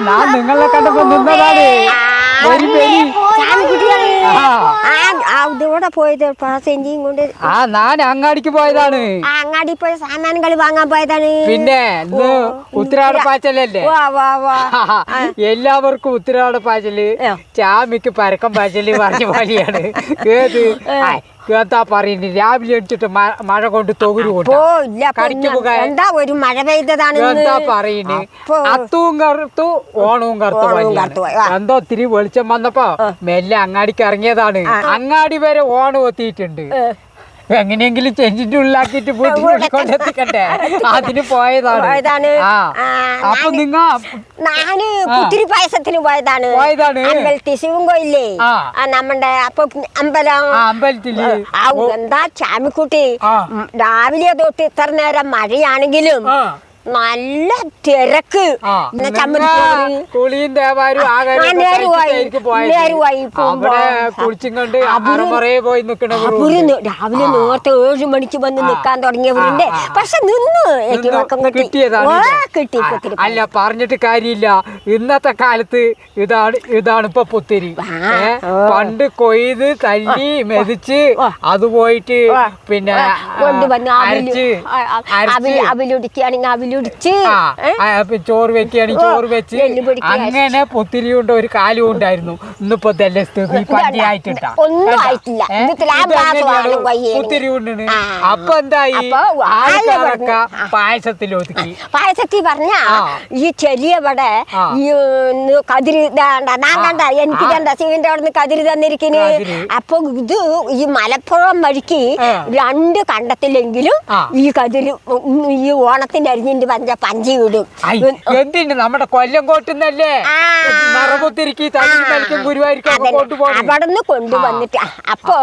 ഞാൻ നിങ്ങളെ കണ്ടപ്പോ നിന്നതാണ്. അവിടെ പോയത് സെഞ്ചിയും കൊണ്ട് ആ ഞാൻ അങ്ങാടിക്ക് പോയതാണ് അങ്ങാടി പോയ സാമാനുകൾ വാങ്ങാൻ പോയതാണ് പിന്നെ ഇന്ന് ഉത്തരാട പാച്ചലല്ലേ വാ വാ വാ എല്ലാവർക്കും ഉത്തരാട പാച്ചൽ. ചാമിക്ക് പരക്കം പാച്ചൽ പറഞ്ഞ പോലെയാണ് ഏത് എന്താ പറയുന്നത് രാവിലെ എടുത്തിട്ട് മഴ കൊണ്ട് തൊകുരു കൊണ്ട്. എന്താ ഒരു മഴ പെയ്തതാണ്. എന്താ പറയുന്നത് അത്തവും കറുത്തു ഓണവും കറുത്തു. എന്തോ ഒത്തിരി വെളിച്ചം വന്നപ്പോ മെല്ലെ അങ്ങാടിക്ക് ഇറങ്ങിയതാണ്. അങ്ങാടി വരെ ഓണം എത്തിയിട്ടുണ്ട്. എങ്ങനെയെങ്കിലും ചെഞ്ചിന്റെ ഉള്ളിലാക്കിയിട്ട് വീട്ടിൽ കൊണ്ടെത്തിക്കട്ടെ? അതിന് പോയതാണ്. പോയതാണ്. അപ്പൊ നിങ്ങ ഞാൻ കുത്തിരി പായസത്തിന് പോയതാണ്. പോയതാണ്. അമ്പലത്തിൽ ശിവൻകോയില്ലേ ആ. ആ നമ്മുടെ അപ്പൊ അമ്പലം. അമ്പലത്തിൽ എന്താ ചാമിക്കുട്ടി. രാവിലെ തൊട്ട് ഇത്ര നേരം മഴയാണെങ്കിലും നല്ല തിരക്ക്. കുളിയും ദേവാരും രാവിലെ നേരത്തെ ഏഴ് മണിക്ക് വന്ന് നിക്കാൻ തുടങ്ങിയവരുണ്ട്. പക്ഷെ നിന്ന് കിട്ടി. അല്ല പറഞ്ഞിട്ട് കാര്യമില്ല. ഇന്നത്തെ കാലത്ത് ഇതാണ് ഇതാണ് ഇപ്പൊ പുത്തിരി. പണ്ട് കൊയ്ത് തല്ലി മെതിച്ച് അത് പോയിട്ട് പിന്നെ അവിലൊടുക്കുകയാണെങ്കിൽ അവിലുടിച്ച് അപ്പൊ ചോറ് വെക്കുകയാണ് ചോറ് വെച്ച് അങ്ങനെ പൊത്തിരി കൊണ്ട് ഒരു കാലും ഉണ്ടായിരുന്നു. ഇന്നിപ്പോ ഇതല്ലേ സ്ഥിതി? പഞ്ചായത്തിട്ടാ ഒന്നും ആയിട്ടില്ല. പുത്തിരി കൊണ്ടിന്? ആ. അപ്പൊ എന്തായി? ആൾക്കാരൊക്കെ പായസത്തിൽ ഒതുക്കി. പായസത്തിൽ പറഞ്ഞ ഈ ചെലിയവിടെ. ഈ കതിര് ഞാൻ കണ്ട എനിക്ക് കണ്ട ശിവന്റെ അവിടെ നിന്ന് കതിരി. തന്നിരിക്കുന്നു അപ്പൊ ഇത് ഈ മലപ്പുറം വഴിക്ക് രണ്ട് കണ്ടത്തില്ലെങ്കിലും ഈ കതിരി ഈ ഓണത്തിന്റെ അരിഞ്ഞിന്റെ പഞ്ച പഞ്ചി വിടും. ഐ, എന്തിന്? നമ്മുടെ കൊല്ലം കോട്ടുന്നല്ലേ. കൊണ്ടുപോകും അവിടുന്ന് കൊണ്ടുവന്നിട്ട് അപ്പൊ.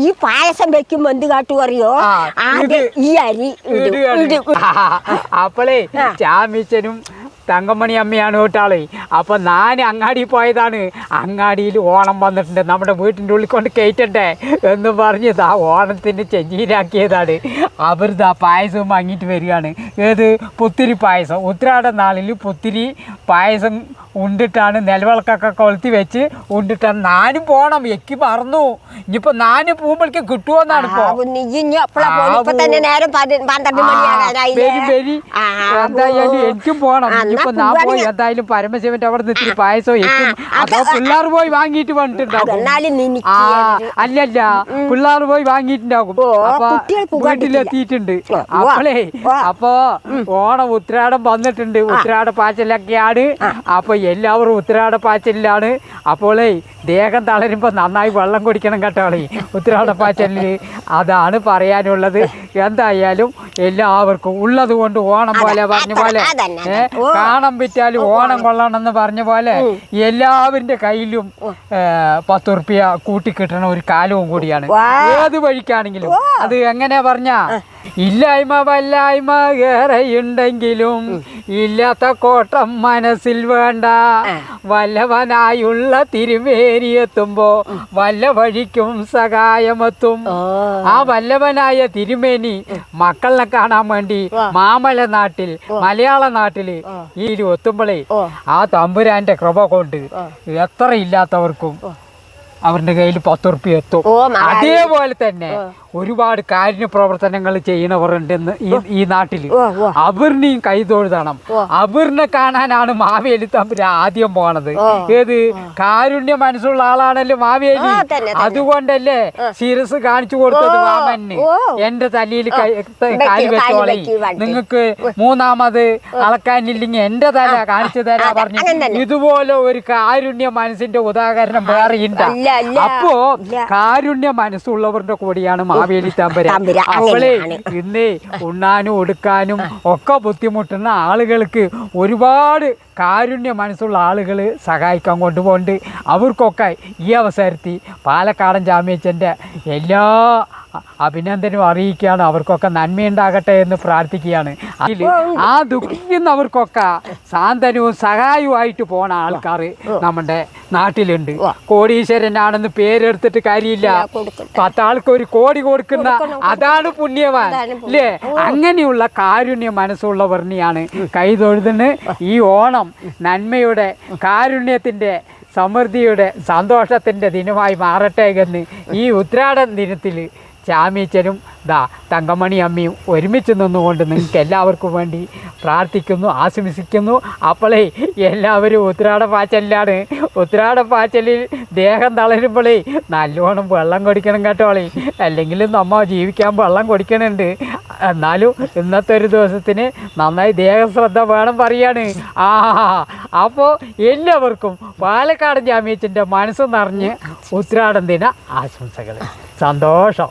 ഈ പായസം വെക്കുമ്പോ എന്ത് കാട്ടു അറിയോ? ആദ്യം ഈ അരി ഇടും. അപ്പളേ. ചാമിച്ചനും തങ്കമണി അമ്മയാണ് കേട്ടാളെ അപ്പോൾ ഞാൻ അങ്ങാടി പോയതാണ്. അങ്ങാടിയിൽ ഓണം വന്നിട്ടുണ്ട്. നമ്മുടെ വീട്ടിന്റെ ഉള്ളിൽ കൊണ്ട് കയറ്റട്ടെ എന്ന് പറഞ്ഞ് ആ ഓണത്തിന് ചെഞ്ചീരാക്കിയതാണ്. അവർ ദാ പായസം വാങ്ങിയിട്ട് വരികയാണ്. ഏത്? പുത്തിരി പായസം. ഉത്രാട നാളിൽ പുത്തിരി പായസം ഉണ്ടിട്ടാണ് നിലവിളക്കൊക്കെ കൊളുത്തി വെച്ച് ഉണ്ടിട്ടാണ് നാനും പോണം. എക്കി മറന്നു. ഇനിയിപ്പോ നാന് പോകുമ്പോഴേക്ക് കിട്ടുമോന്നാണ് എന്തായാലും എനിക്കും പോണം. ഇപ്പൊ ഇനിയിപ്പോ ഞാൻ പോയി. എന്തായാലും പരമശിവന്റെ അവിടെ നിന്ന് പായസം ആ, അതോ പിള്ളേർ പോയി വാങ്ങിയിട്ട് വന്നിട്ടുണ്ടാവും. ആ അല്ലല്ല. പിള്ളേർ പോയി വാങ്ങിയിട്ടുണ്ടാകും അപ്പൊ. വീട്ടിലെത്തിയിട്ടുണ്ട് അപ്പളേ. അപ്പൊ ഓണം ഉത്രാടം വന്നിട്ടുണ്ട്. ഉത്രാട പാച്ചലൊക്കെയാണ് അപ്പൊ എല്ലാവരും ഉത്രാട പാച്ചലിലാണ് അപ്പോളേ ദേഹം തളരുമ്പോൾ നന്നായി വെള്ളം കുടിക്കണം കേട്ടോളേ. ഉത്രാട പാച്ചലിൽ അതാണ് പറയാനുള്ളത്. എന്തായാലും എല്ലാവർക്കും ഉള്ളത് കൊണ്ട് ഓണം പോലെ പറഞ്ഞ പോലെ. കാണം വിറ്റാലും ഓണം കൊള്ളണം എന്ന് പറഞ്ഞ പോലെ എല്ലാവരുടെ കയ്യിലും പത്ത് ഉറുപ്പ്യ കൂട്ടിക്കിട്ടണ ഒരു കാലവും കൂടിയാണ്. ഏത് വഴിക്കാണെങ്കിലും. അത് എങ്ങനെ പറഞ്ഞ? ഇല്ലായ്മ വല്ലായ്മ ഏറെയുണ്ടെങ്കിലും ഇല്ലാത്ത കോട്ടം മനസ്സിൽ വേണ്ട. വല്ലവനായുള്ള തിരുവേരി എത്തുമ്പോ വല്ല വഴിക്കും സഹായമെത്തും. ആ വല്ലവനായ തിരുമേനി മക്കളെ കാണാൻ വേണ്ടി മാമല നാട്ടിൽ മലയാള നാട്ടിൽ ഈ എത്തുമ്പോഴേ ആ തമ്പുരാന്റെ കൃപ കൊണ്ട് എത്ര ഇല്ലാത്തവർക്കും അവരുടെ കയ്യിൽ പത്ത് റുപ്യ എത്തും അതേപോലെ തന്നെ ഒരുപാട് കാരുണ്യ പ്രവർത്തനങ്ങൾ ചെയ്യണവരുണ്ടെന്ന് ഈ നാട്ടിൽ. അവരിനെയും കൈതൊഴുതണം. അവരിനെ കാണാനാണ് മാവേലി തമ്പുരാൻ ആദ്യം പോണത്. ഏത്? കാരുണ്യ മനസ്സുള്ള ആളാണല്ലോ മാവേലി. അതുകൊണ്ടല്ലേ ശിരസ് കാണിച്ചു കൊടുത്തത് മാമന് എന്റെ തലയിൽ കാൽ വെച്ചോളി. നിങ്ങക്ക് നിങ്ങൾക്ക് മൂന്നാമത് അളക്കാനില്ലെങ്കിൽ എന്റെ തല കാണിച്ചു തരാ പറഞ്ഞു. ഇതുപോലെ ഒരു കാരുണ്യ മനസ്സിന്റെ ഉദാഹരണം വേറെ അല്ല. അപ്പോ കാരുണ്യ മനസ്സുള്ളവരുടെ കൂടിയാണ് മാവേലി തമ്പുരാൻ അപ്പോളേ. ഇന്നേ ഉണ്ണാനും ഒടുക്കാനും ഒക്കെ ബുദ്ധിമുട്ടുന്ന ആളുകൾക്ക് ഒരുപാട് കാരുണ്യ മനസ്സുള്ള ആളുകൾ സഹായിക്കാൻ കൊണ്ടുപോകുന്നുണ്ട്. അവർക്കൊക്കെ ഈ അവസരത്തിൽ പാലക്കാടൻ ജാമ്യച്ചന്റെ എല്ലാ അഭിനന്ദനം അറിയിക്കുകയാണ്. അവർക്കൊക്കെ നന്മയുണ്ടാകട്ടെ എന്ന് പ്രാർത്ഥിക്കുകയാണ്. അതിൽ ആ ദുഃഖിക്കുന്നവർക്കൊക്കെ സാന്ത്വനവും സഹായവുമായിട്ട് പോണ ആൾക്കാർ നമ്മുടെ നാട്ടിലുണ്ട്. കോടീശ്വരനാണെന്ന് പേരെടുത്തിട്ട് കാര്യമില്ല. പത്താൾക്ക് ഒരു കോടി കൊടുക്കുന്ന അതാണ് പുണ്യവാൻ. അല്ലേ അങ്ങനെയുള്ള കാരുണ്യ മനസ്സുള്ള മനസ്സുള്ളവറിനെയാണ് കൈതൊഴുതിന് ഈ ഓണം നന്മയുടെ കാരുണ്യത്തിന്റെ സമൃദ്ധിയുടെ സന്തോഷത്തിന്റെ ദിനമായി മാറട്ടെ എന്ന് ഈ ഉത്രാടൻ ദിനത്തിൽ ചാമീച്ചനും ദാ തങ്കമണി അമ്മയും ഒരുമിച്ച് നിന്നുകൊണ്ട് നിങ്ങൾക്ക് എല്ലാവർക്കും വേണ്ടി പ്രാർത്ഥിക്കുന്നു ആശംസിക്കുന്നു. അപ്പോളേ എല്ലാവരും ഉത്രാട പാച്ചലിലാണ്. ഉത്രാട പാച്ചലിൽ ദേഹം തളരുമ്പോളേ നല്ലോണം വെള്ളം കുടിക്കണം കേട്ടോളി അല്ലെങ്കിൽ നമ്മ ജീവിക്കാൻ വെള്ളം കുടിക്കണുണ്ട്. എന്നാലും ഇന്നത്തെ ഒരു ദിവസത്തിന് നന്നായി ദേഹശ്രദ്ധ വേണം പറയാണ്. ആ അപ്പോൾ എല്ലാവർക്കും പാലക്കാട് ജാമ്യത്തിന്റെ മനസ്സ് നിറഞ്ഞ് ഉത്രാടം ദിന ആശംസകൾ സന്തോഷം.